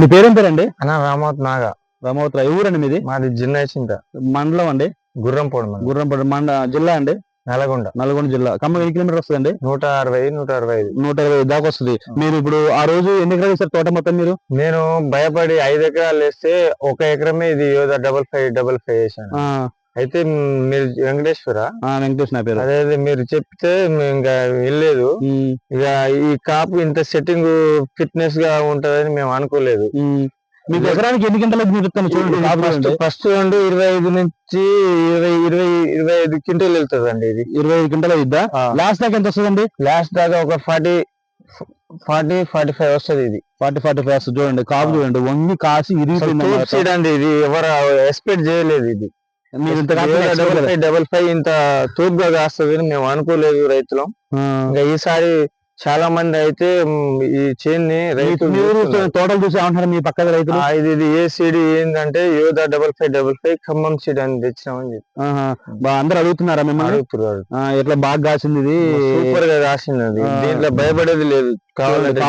మీ పేరేం పేరండి? అన్న రామవత్ నాగా. రామవత్ర ఏ ఊరండి మీది? మాది జిన్నా చింత మండలం అండి? గుర్రంపోడు మంది గుర్రంపేట మండ జిల్లా అండి? నల్గొండ. నల్గొండ జిల్లా. ఖమ్మం ఎన్ని కిలోమీటర్ వస్తుందండి? నూట అరవై నూట అరవై ఐదు. నూట ఇరవై దాకా వస్తుంది. మీరు ఇప్పుడు ఆ రోజు ఎన్ని ఎకరాలు వేసారు తోట మొత్తం మీరు? నేను భయపడి ఐదు ఎకరాలు వేస్తే ఒక ఎకరమే ఇది డబల్ ఫైవ్ డబల్ ఫైవ్ వేసాను అయితే మీరు వెంకటేశ్వర? వెంకటేష్ నా పేరు. అదే మీరు చెప్తే ఇంకా వెళ్ళలేదు. ఇక ఈ కాపు ఇంత సెట్టింగ్ ఫిట్నెస్గా ఉంటదని మేము అనుకోలేదు. మీకు ఎకరానికి ఎన్ని గంటలకు చూడండి. ఫస్ట్ రెండు ఇరవై ఐదు నుంచి ఇరవై ఇరవై ఇరవై ఐదు క్వింటల్ వెళ్తుంది ఇది. ఇరవై ఐదు గంటల ఇద్దా? లాస్ట్ దాకా ఎంత వస్తుందండి? లాస్ట్ దాకా ఒక ఫార్టీ ఫార్టీ ఫార్టీ ఫైవ్ వస్తుంది ఇది. ఫార్టీ ఫార్టీ ఫైవ్ వస్తుంది. చూడండి కాపు చూడండి. వంగి కాసి అండి ఇది. ఎవరు ఎక్స్పెక్ట్ చేయలేదు ఇది. డబల్ ఫైవ్ డబల్ ఫైవ్ ఇంత తూపుగా కాస్తుంది అని మేము అనుకోలేదు రైతులం. ఇంకా ఈసారి చాలా మంది అయితే ఈ చేన్ని రైతు తోటలు చూసి ఏమంటారు మీ పక్కన రైతులు? ఇది ఇది ఏ సీడ్ ఏంటంటే Yodha double five double five Khammam seed అని తెచ్చినామని చెప్పి. అందరూ అడుగుతున్నారా మిమ్మల్ని? అడుగుతున్నారు ఆ, ఎట్లా బాగా కాసింది ఇది? సూపర్గా ఆ. దీంట్లో భయపడేది లేదు. కావాలంటే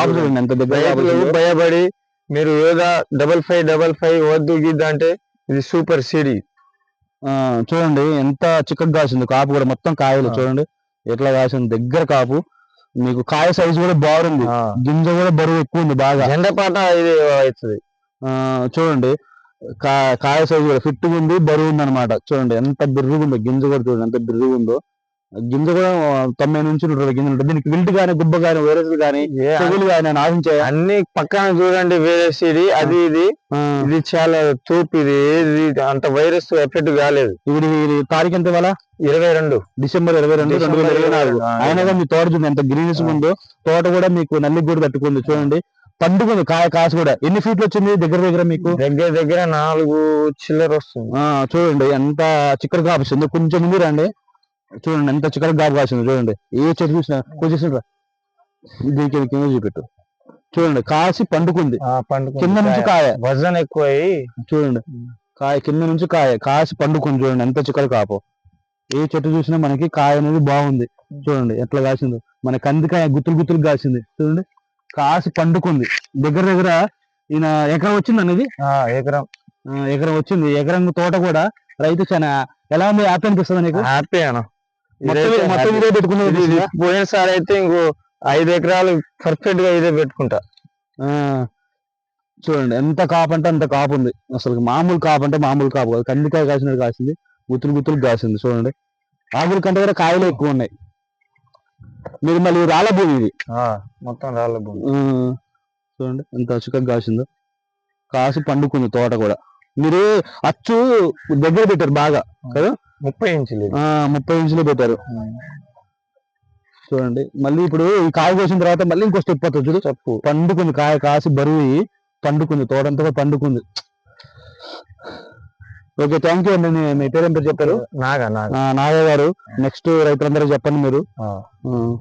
భయపడి మీరు యోధా డబల్ ఫైవ్ డబల్ ఫైవ్ వద్దు గిద్ద అంటే ఇది సూపర్ సీడ్ చూడండి ఎంత చిక్కగా కాసింది. కాపు కూడా మొత్తం కాయలు. చూడండి. ఎట్లా కాసింది. దగ్గర కాపు. మీకు కాయ సైజు కూడా బాగుంది. గింజ కూడా బరువు ఎక్కువ ఉంది బాగా. జెండపాట ఇది అవుతుంది. ఆ చూడండి. కాయ సైజు కూడా ఫిట్ ఉంది బరువు ఉంది అనమాట చూడండి ఎంత బిర్రుగా ఉందో గింజ కూడా చూడండి ఎంత బిర్రుగా ఉందో గింజ కూడా తొంభై నుంచి నూట ఇరవై గింజలు ఉంటుంది. దీనికి విల్ట్ కానీ గుబ్బ కానీ వైరస్ కానీ తెగులు కానీ ఆశించే అన్ని పక్కన చూడండి వేరే సీడ్ అది ఇది. ఇది చాలా తూపు ఇది అంత వైరస్ ఎఫెక్ట్ కాలేదు. ఇది ఇది తారీఖు ఎంత ఇవాళ ఇరవై రెండు. డిసెంబర్ ఇరవై రెండు రెండు వేల ఇరవై నాలుగు. అయినా మీ తోట చూడండి ఎంత గ్రీనిష్ ఆ. ఉందో. తోట కూడా మీకు నల్లి కూడా తట్టుకుంది చూడండి. పండుకుంది కాయ కాసు కూడా. ఎన్ని ఫీట్లు వచ్చింది దగ్గర దగ్గర మీకు? దగ్గర దగ్గర నాలుగు చిల్లర వస్తుంది. చూడండి ఎంత చిక్కర కాపుస్తుంది కొంచెం ముందు రండి. చూడండి ఎంత చిక్కర కాపు కాసింది చూడండి. ఏ చెట్టు చూసినా కొంచెం. దీనికి కింద చూపెట్టు. చూడండి కాసి పండుకుంది. కింద నుంచి కాయ. వజన్ ఎక్కువ. చూడండి కాయ కింద నుంచి కాయ. కాసి పండుకుంది చూడండి ఎంత చిక్కర కాపు. ఏ చెట్టు చూసినా మనకి కాయ అనేది బాగుంది. చూడండి ఎట్లా కాసిందో. మన కందికాయ గుత్తులు గుత్తులు కాసింది. చూడండి కాసి పండుకుంది. దగ్గర దగ్గర ఈయన ఎకరం వచ్చింది అనేది ఆ, ఎకరం. ఎకరం వచ్చింది. ఎకరం తోట కూడా రైతు చాలా ఎలా ఉంది? హ్యాపీ అనిపిస్తుంది నీకు? హ్యాపీ అన్న. మొత్తం. ఇదే పోయినసారి అయితే ఇంకో ఐదు ఎకరాలు పర్ఫెక్ట్గా ఇదే పెట్టుకుంటా. ఆ, చూడండి ఎంత కాపు అంటే అంత కాపు ఉంది. అసలు మామూలు కాపు అంటే మామూలు కాపు కాదు. కందికాయ కాసినట్టు కాసింది గుత్తులు గుత్తులు కాసింది చూడండి. ఆకుల కంటే కూడా కాయలు ఎక్కువ ఉన్నాయి. మీరు మళ్ళీ రాళ్ళ భూమి ఇది. మొత్తం రాళ్ళ భూమి. చూడండి ఎంత చిక్కగా కాసిందో. కాసి పండుకుంది తోట కూడా. మీరు అచ్చు దగ్గర పెట్టారు బాగా కదా? ముప్పై ఇంచులు ముప్పై ఇంచులు పెట్టారు. చూడండి. మళ్ళీ ఇప్పుడు ఈ కాయ కోసిన తర్వాత మళ్ళీ ఇంకో స్టెప్ వస్తుంది చూడు. చెప్పు. పండుకుంది కాయ కాసి బరువు పండుకుంది. తోటంతా కూడా పండుకుంది. ఓకే థ్యాంక్ యూ అండి. మీ- పేరు ఏం పేరు చెప్పారు? నాగా నాగా. గారు. నెక్స్ట్ రైతులందరూ చెప్పండి మీరు. you.